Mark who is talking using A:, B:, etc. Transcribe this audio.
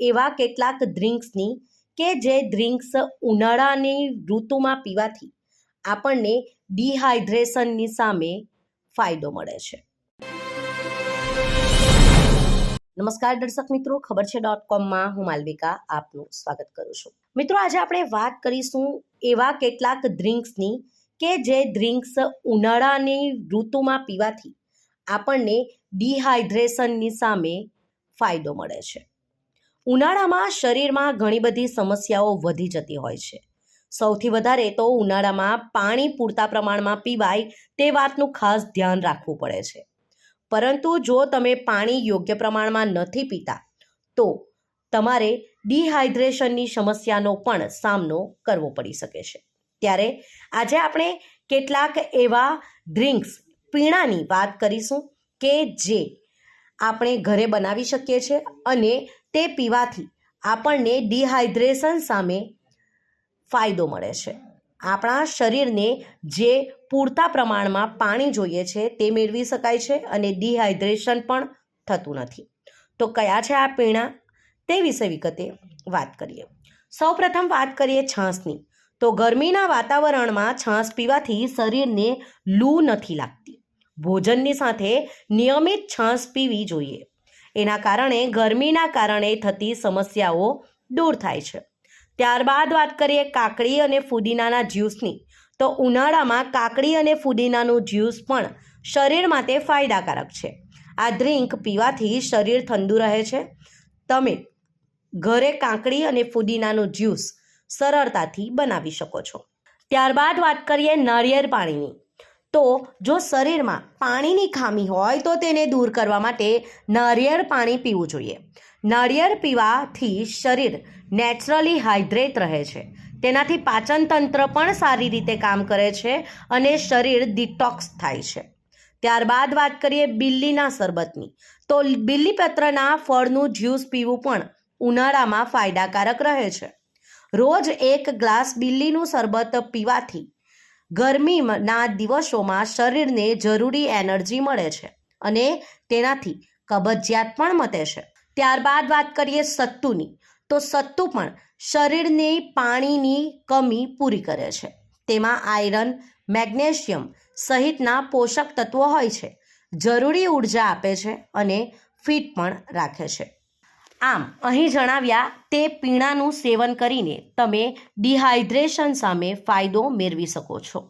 A: એવા કેટલાક ડ્રિંક્સની કે જે ડ્રિંક્સ ઉનાળાની ઋતુમાં પીવાથી આપણને ડિહાઇડ્રેશનની સામે ફાયદો મળે છે. નમસ્કાર દર્શક મિત્રો, ખબર છે ડોટ કોમમાં હું માલવિકા આપનું સ્વાગત કરું છું. મિત્રો, આજે આપણે વાત કરીશું એવા કેટલાક ડ્રિંક્સની કે જે ડ્રિંક્સ ઉનાળાની ઋતુમાં પીવાથી આપણને ડિહાઇડ્રેશનની સામે ફાયદો મળે છે. ઉનાળામાં શરીરમાં ઘણી બધી સમસ્યાઓ વધી જતી હોય છે. સૌથી વધારે તો ઉનાળામાં પાણી પૂરતા પ્રમાણમાં પીવાય તે વાતનું ખાસ ધ્યાન રાખવું પડે છે. પરંતુ જો તમે પાણી યોગ્ય પ્રમાણમાં નથી પીતા, તો તમારે ડિહાઇડ્રેશનની સમસ્યાનો પણ સામનો કરવો પડી શકે છે. ત્યારે આજે આપણે કેટલાક એવા ડ્રિંક્સ પીણાની વાત કરીશું કે જે આપણે ઘરે બનાવી શકીએ છીએ અને તે પીવાથી આપણને ડિહાઇડ્રેશન સામે ફાયદો મળે છે. આપણા શરીરને જે પૂરતા પ્રમાણમાં પાણી જોઈએ છે તે મેળવી શકાય છે અને ડિહાઇડ્રેશન પણ થતું નથી. તો કયા છે આ પીણા? તે વિશે વિગતે વાત કરીએ. સૌપ્રથમ વાત કરીએ છાશની. તો ગરમીના વાતાવરણમાં છાશ પીવાથી શરીરને લૂ નથી લાગતી. ભોજનની સાથે નિયમિત છાશ પીવી જોઈએ. એના કારણે ગરમીના કારણે થતી સમસ્યાઓ દૂર થાય છે. ત્યારબાદ વાત કરીએ કાકડી અને ફુદીનાના જ્યુસની. તો ઉનાળામાં કાકડી અને ફુદીનાનું જ્યુસ પણ શરીર માટે ફાયદાકારક છે. આ ડ્રિંક પીવાથી શરીર ઠંડુ રહે છે. તમે ઘરે કાકડી અને ફુદીનાનું જ્યુસ સરળતાથી બનાવી શકો છો. ત્યારબાદ વાત કરીએ નાળિયેર પાણીની. તો જો શરીરમાં પાણીની ખામી હોય તો તેને દૂર કરવા માટે નારિયેળ પાણી પીવું જોઈએ. નારિયેળ પીવાથી શરીર નેચરલી હાઇડ્રેટ રહે છે. તેનાથી પાચન તંત્ર પણ સારી રીતે કામ કરે છે અને શરીર ડિટોક્સ થાય છે. ત્યારબાદ વાત કરીએ બિલ્લીના શરબતની. તો બિલ્લીપત્રના ફળનું જ્યુસ પીવું પણ ઉનાળામાં ફાયદાકારક રહે છે. રોજ એક ગ્લાસ બિલ્લીનું શરબત પીવાથી ગરમીના દિવસોમાં શરીરને જરૂરી એનર્જી મળે છે અને તેનાથી કબજિયાત પણ મટે છે. ત્યારબાદ વાત કરીએ સત્તુની. તો સત્તુ પણ શરીરની પાણીની કમી પૂરી કરે છે. તેમાં આયરન, મેગ્નેશિયમ સહિતના પોષક તત્વો હોય છે. જરૂરી ઊર્જા આપે છે અને ફિટ પણ રાખે છે. આમ અહીં જણાવ્યા તે પીણાનું સેવન કરીને તમે ડિહાઇડ્રેશન સામે ફાયદો મેળવી શકો છો.